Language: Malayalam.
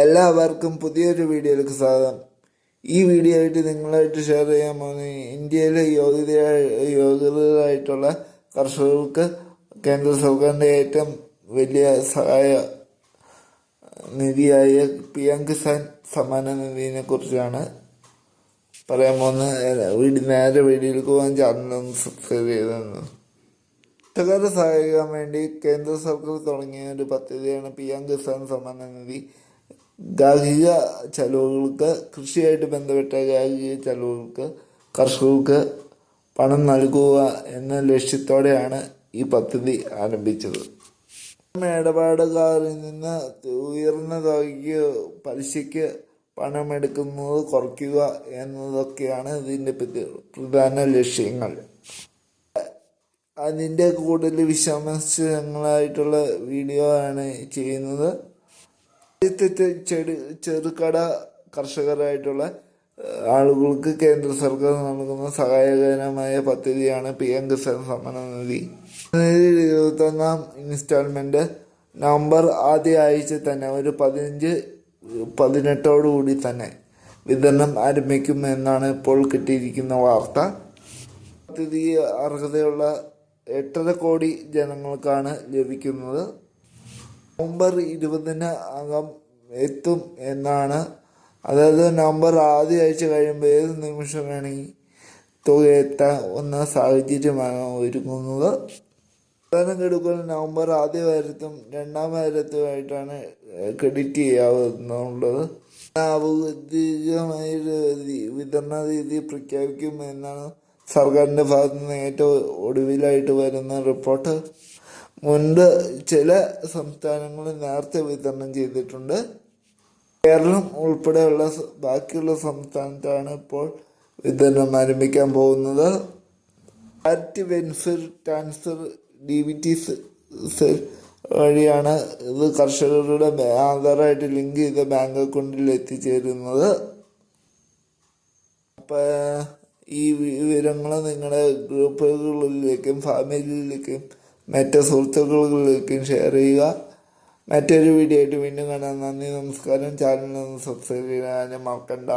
എല്ലാവർക്കും പുതിയൊരു വീഡിയോയിലേക്ക് സ്വാഗതം. ഈ വീഡിയോ ആയിട്ട് നിങ്ങളായിട്ട് ഷെയർ ചെയ്യാൻ പോകുന്നത് ഇന്ത്യയിലെ യോഗ്യത യോഗ്യതരായിട്ടുള്ള കർഷകർക്ക് കേന്ദ്ര സർക്കാരിന്റെ ഏറ്റവും വലിയ സഹായ നിധിയായ പി എം കിസാൻ സമ്മാന നിധിയെ കുറിച്ചാണ് പറയാൻ പോകുന്നത് വീട് നേരെ വീഡിയോയിലേക്ക് പോകാൻ ചാനലൊന്ന് സബ്സ്ക്രൈബ് ചെയ്തെന്ന് കർഷകരെ സഹായിക്കാൻ വേണ്ടി കേന്ദ്ര സർക്കാർ തുടങ്ങിയ ഒരു പദ്ധതിയാണ് പി എം കിസാൻ സമ്മാന നിധി. ഗാർഹിക ചെലവുകൾക്ക് കൃഷിയായിട്ട് ബന്ധപ്പെട്ട ഗാർഹിക ചെലവുകൾക്ക് കർഷകർക്ക് പണം നൽകുക എന്ന ലക്ഷ്യത്തോടെയാണ് ഈ പദ്ധതി ആരംഭിച്ചത്. ഇടപാടുകാരിൽ നിന്ന് ഉയർന്ന തുകയ്ക്ക് പലിശയ്ക്ക് പണമെടുക്കുന്നത് കുറയ്ക്കുക എന്നതൊക്കെയാണ് ഇതിന്റെ പ്രധാന ലക്ഷ്യങ്ങൾ. അതിന്റെ കൂടുതൽ വിശദാംശങ്ങളായിട്ടുള്ള വീഡിയോ ആണ് ചെയ്യുന്നത്. ആദ്യത്തെ ചെറു ചെറുകട കർഷകരായിട്ടുള്ള ആളുകൾക്ക് കേന്ദ്ര സർക്കാർ നൽകുന്ന സഹായകരമായ പദ്ധതിയാണ് പി എം കിസാൻ സമ്മാന നിധി. ഇരുപത്തൊന്നാം ഇൻസ്റ്റാൾമെന്റ് നവംബർ ആദ്യ ആഴ്ച തന്നെ ഒരു പതിനഞ്ച് പതിനെട്ടോടുകൂടി തന്നെ വിതരണം ആരംഭിക്കുമെന്നാണ് ഇപ്പോൾ കിട്ടിയിരിക്കുന്ന വാർത്ത. പദ്ധതി അർഹതയുള്ള എട്ടര കോടി ജനങ്ങൾക്കാണ് ലഭിക്കുന്നത്. നവംബർ ഇരുപതിന് അകം എത്തും എന്നാണ്. അതായത് നവംബർ ആദ്യ ആഴ്ച കഴിയുമ്പോൾ ഏത് നിമിഷം വേണമെങ്കിൽ തുക എത്താവുന്ന സാഹചര്യമാണ് ഒരുങ്ങുന്നത്. പ്രധാന ഗഡുക്കൾ നവംബർ ആദ്യ വാരത്തും രണ്ടാം വാരത്തുമായിട്ടാണ് ക്രെഡിറ്റ് ചെയ്യാവുന്നുള്ളത് ഔദ്യോഗികമായ വിതരണ രീതി പ്രഖ്യാപിക്കും എന്നാണ് സർക്കാരിന്റെ ഭാഗത്തു നിന്ന് ഏറ്റവും ഒടുവിലായിട്ട് വരുന്ന റിപ്പോർട്ട്. മുൻപ് ചില സംസ്ഥാനങ്ങളിൽ നേരത്തെ വിതരണം ചെയ്തിട്ടുണ്ട്. കേരളം ഉൾപ്പെടെയുള്ള ബാക്കിയുള്ള സംസ്ഥാനത്താണ് ഇപ്പോൾ വിതരണം ആരംഭിക്കാൻ പോകുന്നത്. ആറ്റ് വെൻഫിർ transfer D B T cell വഴിയാണ് ഇത് കർഷകരുടെ ആധാറായിട്ട് ലിങ്ക് ചെയ്ത ബാങ്ക് അക്കൗണ്ടിൽ എത്തിച്ചേരുന്നത്. അപ്പോൾ ഈ വിവരങ്ങൾ നിങ്ങളുടെ ഗ്രൂപ്പുകളിലേക്കും ഫാമിലിയിലേക്കും മറ്റ് സുഹൃത്തുക്കളിലേക്കും ഷെയർ ചെയ്യുക. മറ്റൊരു വീഡിയോ ആയിട്ട് വീണ്ടും കാണാം. നന്ദി നമസ്കാരം. ചാനൽ സബ്സ്ക്രൈബ് ചെയ്യാനും മറക്കണ്ട.